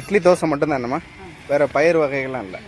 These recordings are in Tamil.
இட்லி தோசை மட்டும்தான் என்னம்மா? வேறு பயிர் வகைகள்லாம் இல்லை.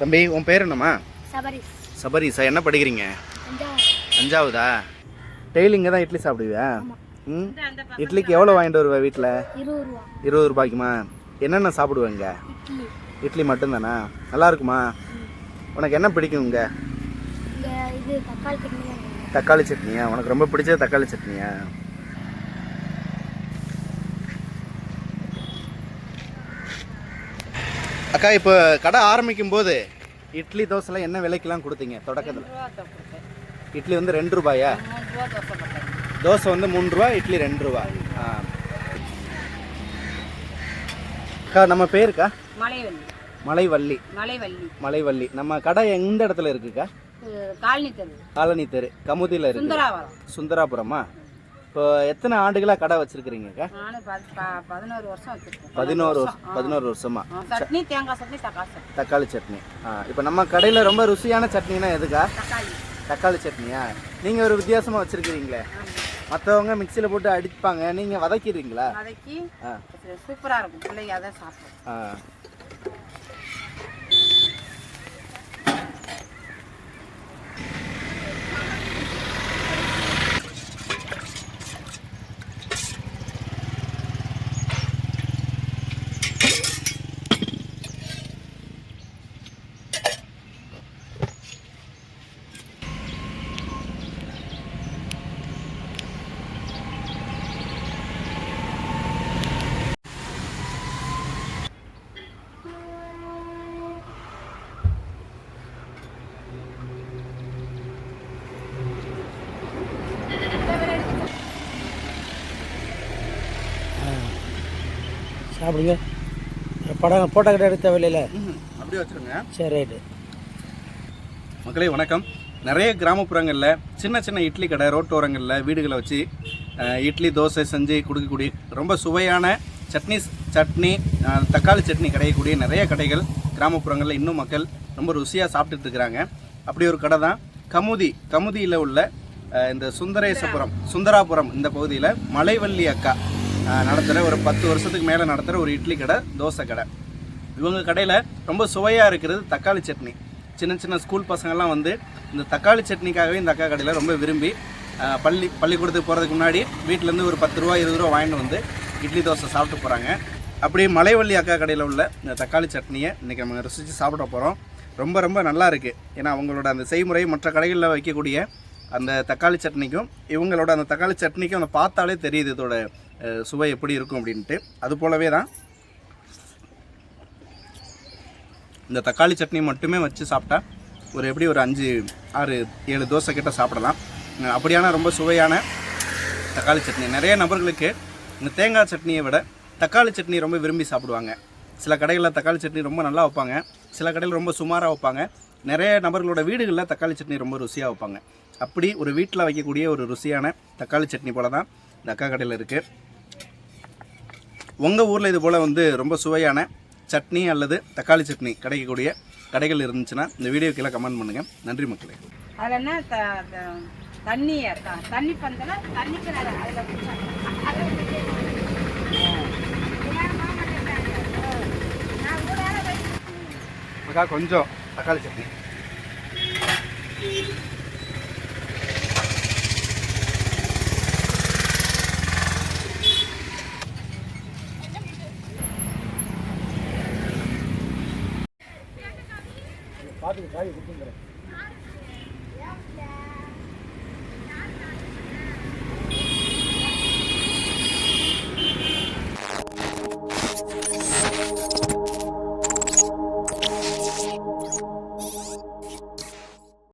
தம்பி உன் பேர் என்னம்மா? சபரிஸ். சபரிசா என்ன படிக்கிறீங்க? அஞ்சாவது. டெய்லி இங்கே தான் இட்லி சாப்பிடுவியா? ம்? இட்லிக்கு எவ்வளோ வாங்கிட்டு வருவ வீட்டில் இருபது ரூபா இருபது ரூபாய்க்குமா? என்னென்ன சாப்பிடுவேங்க இட்லி. இட்லி மட்டும்தானா? நல்லா இருக்குமா? உனக்கு என்ன பிடிக்கும் இங்கே. தக்காளி சட்னியா? உனக்கு ரொம்ப பிடிச்சது தக்காளி சட்னியா? அக்கா இப்போ கடை ஆரம்பிக்கும் போது இட்லி தோசைலாம் என்ன விலைக்கெல்லாம் கொடுத்தீங்க தொடக்கத்தில்? இட்லி வந்து ரெண்டு ரூபாயா? தோசை வந்து மூணு ரூபா இட்லி ரெண்டு ரூபா. ஆ. அக்கா நம்ம பேருக்கா மலைவள்ளி. மலைவள்ளி. மலைவள்ளி. மலைவள்ளி. நம்ம கடை எந்த இடத்துல இருக்குக்கா? காலனி தெரு. காலனி தெரு. கமுதியில் இருக்கு. சுந்தராபுரமா? இப்போ எத்தனை ஆண்டுகளாக கடை ப- பதினோரு வருஷம் பதினோரு வருஷம் பதினோரு வருஷமா? சட்னி தேங்காய் சட்னி தக்காளி சட்னி. தக்காளி சட்னி. ஆ இப்போ நம்ம கடையில் ரொம்ப ருசியான சட்னினா எதுக்கா? தக்காளி. சட்னியா? நீங்கள் ஒரு வித்தியாசமாக வச்சுருக்கிறீங்களே. மற்றவங்க மிக்சியில் போட்டு அடிப்பாங்க. நீங்கள் வதக்கிடுறீங்களா? வதக்கி சூப்பராக இருக்கும். பிள்ளைங்க அதை சாப்பிடும். ஆ சாப்பிடுங்க படம் போட்டோ கிட்ட எடுக்க தேவையில்ல அப்படியே வச்சுருங்க சரி ரைட்டு. மக்களே வணக்கம். நிறைய கிராமப்புறங்களில் சின்ன சின்ன இட்லி கடை ரோட்டோரங்களில் வீடுகளை வச்சு இட்லி தோசை செஞ்சு கொடுக்கக்கூடிய ரொம்ப சுவையான சட்னி சட்னி தக்காளி சட்னி கிடைக்கக்கூடிய நிறைய கடைகள் கிராமப்புறங்களில் இன்னும் மக்கள் ரொம்ப ருசியாக சாப்பிட்டுட்டு இருக்கிறாங்க. அப்படி ஒரு கடை தான் கமுதி. கமுதியில் உள்ள இந்த சுந்தரேசபுரம் சுந்தராபுரம் இந்த பகுதியில் மலைவள்ளி அக்கா. நடத்துகிற ஒரு பத்து வருஷத்துக்கு மேலே நடத்துகிற ஒரு இட்லி கடை தோசை கடை. இவங்க கடையில் ரொம்ப சுவையாக இருக்கிறது தக்காளி சட்னி. சின்ன சின்ன ஸ்கூல் பசங்கள்லாம் வந்து இந்த தக்காளி சட்னிக்காகவே இந்த அக்கா கடையில் ரொம்ப விரும்பி பள்ளி பள்ளிக்கூடத்துக்கு போகிறதுக்கு முன்னாடி வீட்டிலேருந்து ஒரு பத்து ரூபா இருபது ரூபா வாங்கிட்டு வந்து இட்லி தோசை சாப்பிட்டு போகிறாங்க அப்படியே மலைவள்ளி அக்கா கடையில் உள்ள இந்த தக்காளி சட்னியை இன்றைக்கி நம்ம ருசித்து சாப்பிட போகிறோம் ரொம்ப ரொம்ப நல்லா இருக்குது ஏன்னா அவங்களோட அந்த செய்முறை மற்ற கடைகளில் வைக்கக்கூடிய அந்த தக்காளி சட்னிக்கும் இவங்களோட அந்த தக்காளி சட்னிக்கும் அந்த பார்த்தாலே தெரியுது இதோட சுவை எப்படி இருக்கும் அப்படின்ட்டு. அது போலவே தான் இந்த தக்காளி சட்னி மட்டுமே வச்சு சாப்பிட்டா ஒரு எப்படி ஒரு அஞ்சு ஆறு ஏழு தோசை கிட்ட சாப்பிடலாம். அப்படியான ரொம்ப சுவையான தக்காளி சட்னி. நிறைய நபர்களுக்கு இந்த தேங்காய் சட்னியை விட தக்காளி சட்னி ரொம்ப விரும்பி சாப்பிடுவாங்க. சில கடைகளில் தக்காளி சட்னி ரொம்ப நல்லா வைப்பாங்க. சில கடையில் ரொம்ப சுமாராக வைப்பாங்க. நிறைய நபர்களோட வீடுகளில் தக்காளி சட்னி ரொம்ப ருசியாக வைப்பாங்க. அப்படி ஒரு வீட்டில் வைக்கக்கூடிய ஒரு ருசியான தக்காளி சட்னி போல தான் இந்த அக்கா கடையில் இருக்குது உங்கள் ஊரில் இது போல் வந்து ரொம்ப சுவையான சட்னி அல்லது தக்காளி சட்னி கிடைக்கக்கூடிய கடைகள் இருந்துச்சுன்னா இந்த வீடியோ கீழே கமெண்ட் பண்ணுங்கள் நன்றி மக்களே. அதில் என்ன தண்ணி தண்ணி பந்தல தண்ணி கிணறு அதில் அக்கா கொஞ்சம் தக்காளி சட்னி. பார்த்துட்டு காய் கொடுத்துருக்குறேன்